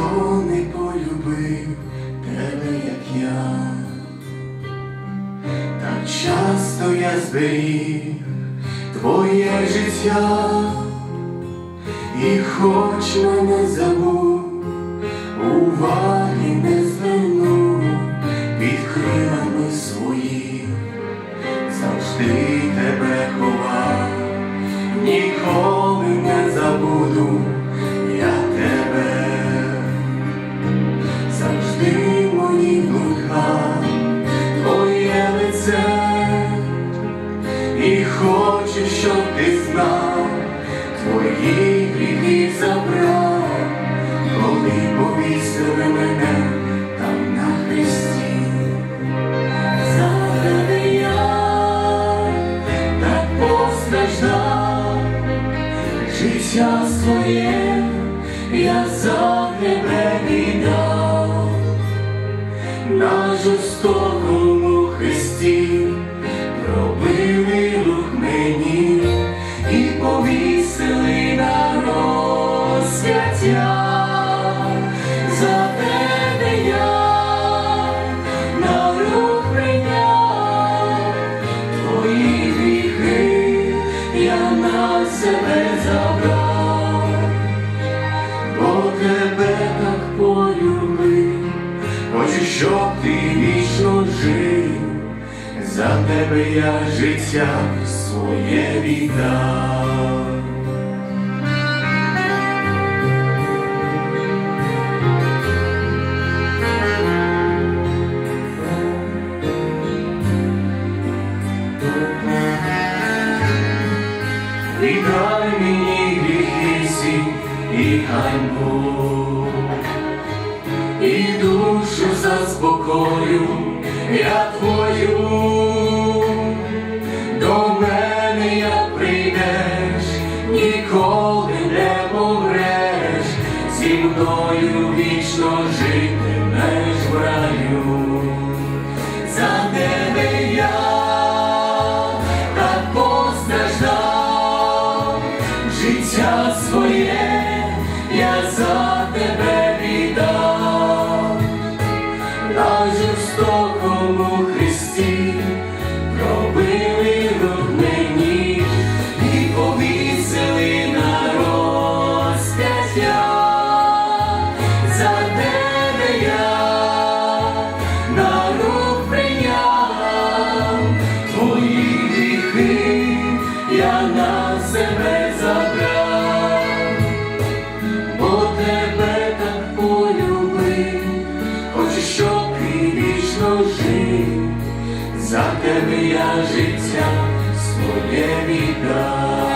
ніхто не полюбив тебе, як я. Так часто я зберіг твоє життя, і хоч мене забув, уваги не звернув під крилами своїх, завжди тебе ховав, ніколи і хочу, щоб ти знав, твої гріхи забрав, коли повісили мене там на хресті. За я постраждав, життя своє я за тебе віддав. На жорстокому хресті пробили полюбив. Хочу, щоб ти вічно жив, за тебе я життя своє віддав. Віддай мені гріхи всі і ганьбу. І душу заспокою, я твою, до мене як прийдеш, ніколи не помреш, зі мною вічно житимеш життя своє я за тебе віддав, на жорстокому хресті життя своє віддав.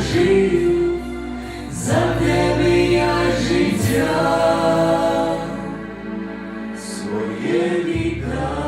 Жив, за тебе я життя своє віддав.